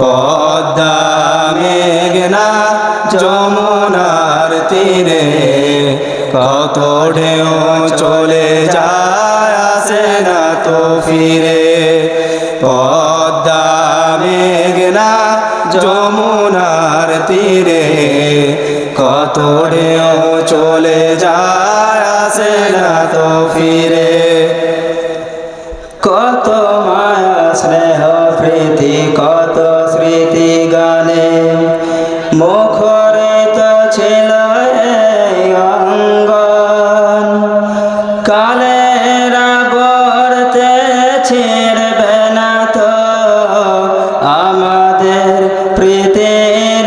পদ্মা মেঘনা যমুনার তীরে কত ঢেউ চলে যায় না তো ফিরে। পদ্মা মেঘনা যমুনার তীরে কত ঢেউ চলে যায় না তো ফিরে। মুখরিত ছিল কালের না তো আমাদের প্রীতির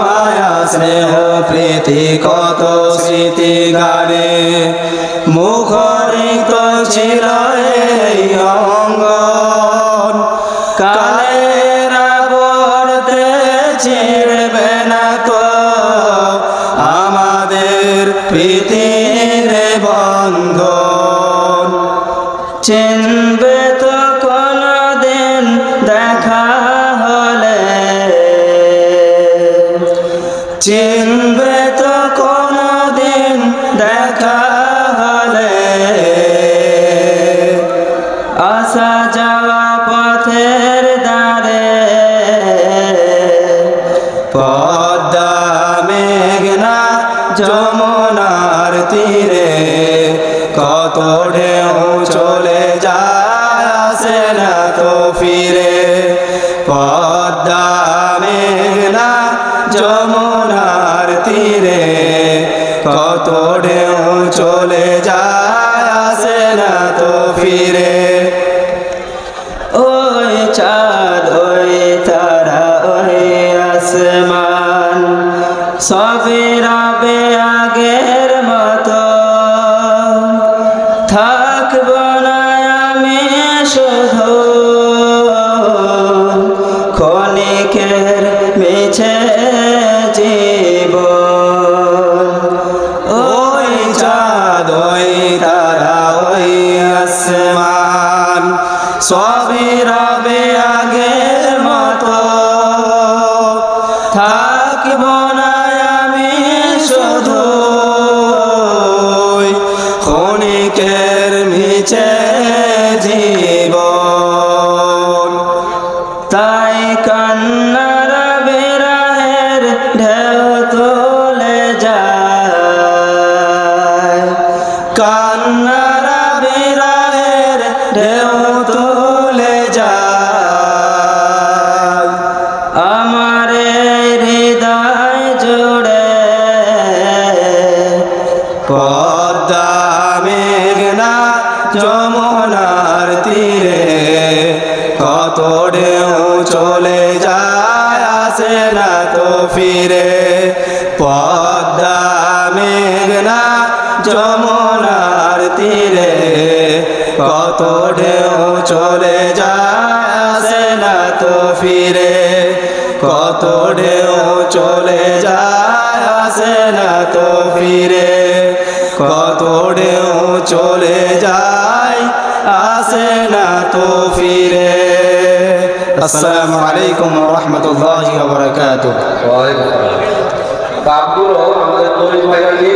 মায়া, স্নেহ, প্রীতি, কত স্মৃতি গানে মুখরিত ছিল বন্ধন চিনবে ঢেউ চলে যায় না তো ফিরে। পদ্মা মেঘনা যমুনার তীরে, কত ঢেউ চলে যায় না তো ফিরে। ওই চাঁদ, ওই তারা, ওই আসমান সবই রবে সবই রবে আগের মতো। থাকব না আমি শুধু। ক্ষণিকের মিছে তাই কান্নার বিরাহের ঢেউ তোলে যায়। কান্নার যমুনার তীরে কত ঢেউ চলে যায়, আসে না তো ফিরে। পদ্মা, মেঘনা, যমুনার তীরে কত ঢেউ চলে যায়, আসে না তো ফিরে। কত ঢেউ চলে যায়, আসে না তো ফিরে। কত ঢেউ না তো ফিরে আসসালামু আলাইকুম রহমতুল্লাহ বরকাত ওয়ালাইকুম আসসালাম। তা আব্দুরও আমাদের তরিক ভাইরা নিয়ে